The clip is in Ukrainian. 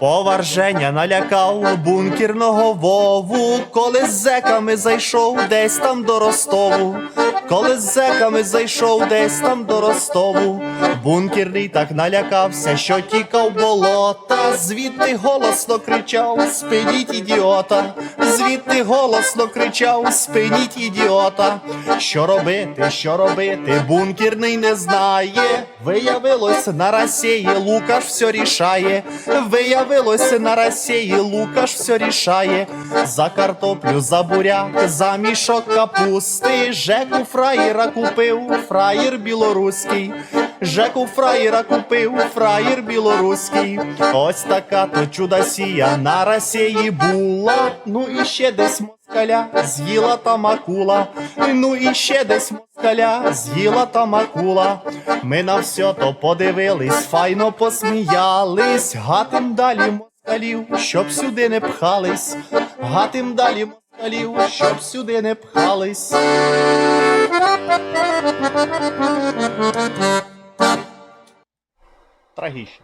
Повар Женя налякав бункерного вову, коли з зеками зайшов десь там до Ростову. Коли з зеками зайшов десь там до Ростову, бункерний так налякався, що тікав болота, звідти голосно кричав, спиніть ідіота, звідти голосно кричав, спиніть ідіота. Що робити, що робити, бункерний не знає. Виявилось на Росії Лукаш все рішає. Виявилось на Росії Лукаш все рішає. За картоплю, за буряк, за мішок капусти. Жеку фраєра купив, фраєр білоруський. Жеку фраєра купив, фраєр білоруський. Ось така то чудосія на Росії була. Ну і ще десь москаля з'їла там акула. Ну і ще десь москаля з'їла там акула. Ми на все то подивились, файно посміялись. Гатим далі москалів, щоб сюди не пхались. Гатим далі москалів, щоб сюди не пхались. para rixa.